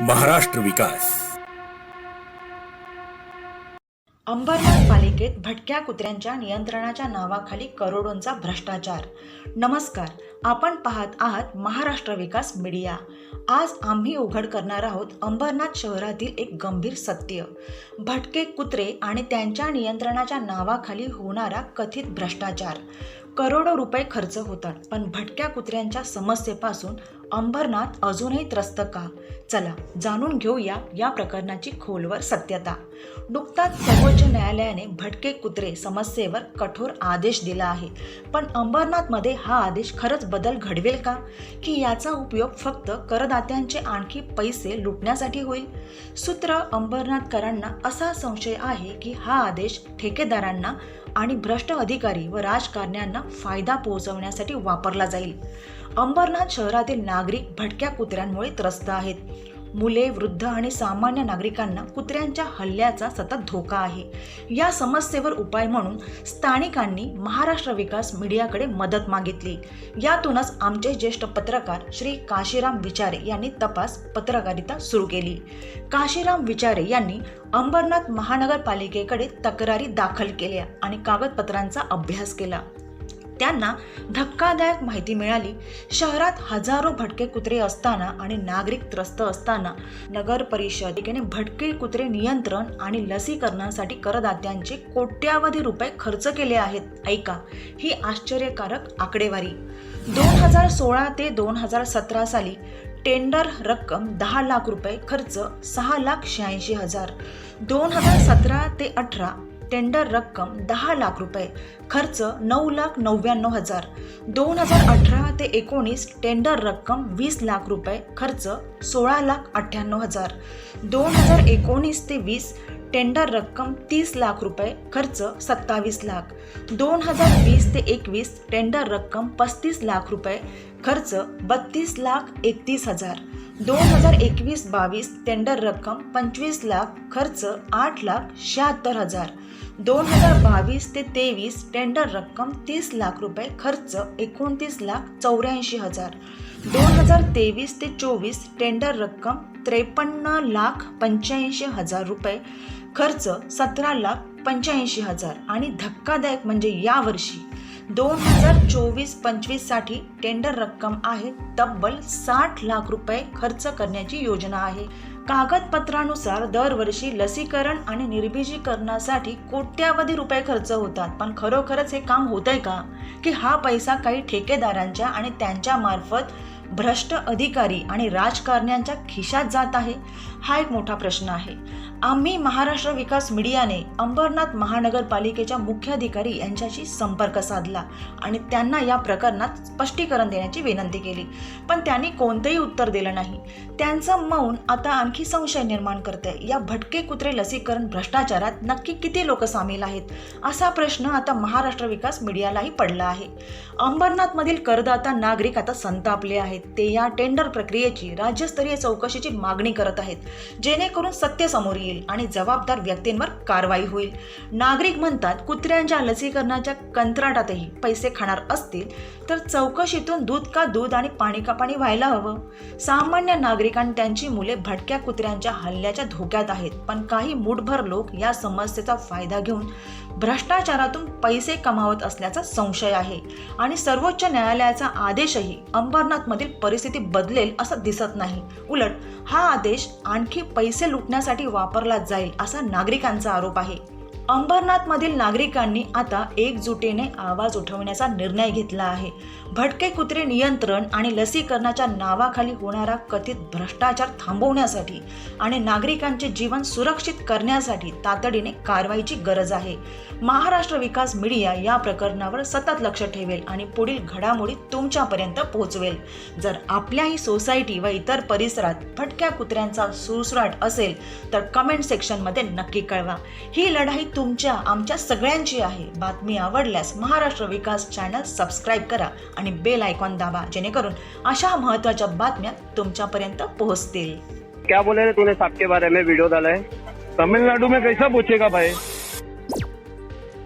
महाराष्ट्र विकास. अंबरनाथ पालिकेत भटक्या कुत्र्यांच्या नियंत्रणाच्या नावाखाली करोडोंचा भ्रष्टाचार. नमस्कार आपण पाहत आहात महाराष्ट्र विकास मीडिया. आज आम्ही उघड करणार आहोत अंबरनाथ शहरातील एक गंभीर सत्य. भटके कुत्रे आणि त्यांच्या नियंत्रणाच्या नावाखाली होणारा कथित भ्रष्टाचार. करोडो रुपये खर्च होतात पण भटक्या कुत्र्यांच्या समस्येपासून अंबरनाथ अजूनही त्रस्त का? चला जाणून घेऊया या प्रकरणाची खोलवर सत्यता. नुकताच सर्वोच्च न्यायालयाने भटके कुत्रे समस्येवर कठोर आदेश दिला आहे. पण अंबरनाथमध्ये हा आदेश खरंच बदल घडवेल का? की याचा उपयोग फक्त करदात्यांचे आणखी पैसे लुटण्यासाठी होईल? सूत्र अंबरनाथकरांना असा संशय आहे की हा आदेश ठेकेदारांना आणि भ्रष्ट अधिकारी व राजकारण्यांना फायदा पोहोचवण्यासाठी वापरला जाईल. अंबरनाथ शहरातील नागरिक नागरिक भटक्या कुत्र्यांमुळे त्रस्त आहेत. मुले वृद्ध आणि सामान्य नागरिकांना कुत्र्यांच्या हल्ल्याचा सतत धोका आहे. या समस्येवर उपाय म्हणून स्थानिकांनी महाराष्ट्र विकास मीडियाकडे मदत मागितली. यातूनच आमचे ज्येष्ठ पत्रकार श्री काशीराम विचारे यांनी तपास पत्रकारिता सुरू केली. काशीराम विचारे यांनी अंबरनाथ महानगरपालिकेकडे तक्रारी दाखल केल्या आणि कागदपत्रांचा अभ्यास केला. त्यांना धक्कादायक माहिती मिळाली. शहरात हजारो भटके कुत्रे असताना आणि नागरिक त्रस्त असताना नगर परिषदेने भटके कुत्रे नियंत्रण आणि लसीकरणासाठी करदात्यांचे कोट्यावधी रुपये खर्च केले आहेत. ऐका ही आश्चर्यकारक आकडेवारी. दोन हजार सोळा ते दोन हजार सतरा साली टेंडर रक्कम दहा लाख रुपये खर्च सहा लाख शहाऐंशी हजार. दोन हजार सतरा ते अठरा टेंडर रक्कम दहा लाख रुपये. खर्च नऊ लाख नव्याण्णव हजार. दोन हजार अठरा ते एकोणीस टेंडर रक्कम वीस लाख रुपये. खर्च सोळा लाख अठ्ठ्याण्णव हजार. दोन हजार एकोणीस ते वीस टेंडर रक्कम तीस लाख रुपये. खर्च सत्तावीस लाख. दोन हजार वीस ते एकवीस टेंडर रक्कम पस्तीस लाख रुपये. खर्च बत्तीस लाख एकतीस हजार. दोन हजार एकवीस बावीस टेंडर रक्कम पंचवीस लाख खर्च आठ लाख शहात्तर हजार. दोन हजार बावीस ते तेवीस टेंडर रक्कम तीस लाख रुपये खर्च एकोणतीस लाख चौऱ्याऐंशी हजार. दोन हजार तेवीस ते चोवीस टेंडर रक्कम त्रेपन्न लाख पंच्याऐंशी हजार रुपये खर्च सतरा लाख पंच्याऐंशी हजार. आणि धक्कादायक म्हणजे यावर्षी दोन हजार चोवीस पंचवीससाठी टेंडर रक्कम आहे. तब्बल साठ लाख रुपये खर्च करण्याची योजना आहे. कागदपत्रानुसार दरवर्षी लसीकरण आणि निर्बीजीकरणासाठी कोट्यावधी रुपये खर्च होतात. पण खरोखरच हे काम होतंय का? की हा पैसा काही ठेकेदारांच्या आणि त्यांच्या मार्फत भ्रष्ट अधिकारी आणि राजकारण्यांच्या खिशात जात आहे? हा एक मोठा प्रश्न आहे. आम्ही महाराष्ट्र विकास मीडियाने अंबरनाथ महानगरपालिकेच्या मुख्याधिकारी यांच्याशी संपर्क साधला आणि त्यांना या प्रकरणात स्पष्टीकरण देण्याची विनंती केली. पण त्यांनी कोणतंही उत्तर दिलं नाही. त्यांचं मौन आता आणखी संशय निर्माण करते या भटके कुत्रे लसीकरण भ्रष्टाचारात नक्की किती लोक सामील आहेत? असा प्रश्न आता महाराष्ट्र विकास मीडियालाही पडला आहे. अंबरनाथमधील करदाता नागरिक आता संतापले आहेत. ते या टेंडर प्रक्रियेची राज्यस्तरीय चौकशीची मागणी करत आहेत. जेणेकरून सत्य समोर येईल आणि जबाबदार व्यक्तींवर कारवाई होईल. नागरिक म्हणतात कुत्र्यांच्या लसीकरणाच्या कंत्राटातही पैसे खाणार असतील तर चौकशीतून दूध का दूध आणि पाणी का पाणी व्हायला हवं? सामान्य नागरिक आणि त्यांची मुले भटक्या कुत्र्यांच्या हल्ल्याच्या धोक्यात आहेत पण काही मुठभर लोक या समस्येचा फायदा घेऊन भ्रष्टाचारातून पैसे कमावत असल्याचा संशय आहे. आणि सर्वोच्च न्यायालयाचा आदेशही अंबरनाथमधील परिस्थिती बदलेल असं दिसत नाही. उलट हा आदेश आणखी पैसे लुटण्यासाठी वापरला जाईल असा नागरिकांचा आरोप आहे. अंबरनाथमधील नागरिकांनी आता एकजुटीने आवाज उठवण्याचा निर्णय घेतला आहे. भटके कुत्रे नियंत्रण आणि लसीकरणाच्या नावाखाली होणारा कथित भ्रष्टाचार थांबवण्यासाठी आणि नागरिकांचे जीवन सुरक्षित करण्यासाठी तातडीने कारवाईची गरज आहे. महाराष्ट्र विकास मीडिया या प्रकरणावर सतत लक्ष ठेवेल आणि पुढील घडामोडी तुमच्यापर्यंत पोहोचवेल. जर आपल्याही सोसायटी व इतर परिसरात भटक्या कुत्र्यांचा सुळसुळाट असेल तर कमेंट सेक्शनमध्ये नक्की कळवा. ही लढाई तुमच्या आमच्या सगळ्यांची आहे. बातमी आवडल्यास महाराष्ट्र विकास चॅनल सबस्क्राईब करा आणि बेल आयकॉन दाबा जेणेकरून अशा महत्त्वाच्या बातम्या तुमच्यापर्यंत पोहोचतील. क्या बोले रे तूने सांप के बारे में? वीडियो डाला है। तमिलनाडु में कैसा पूछेगा भाई?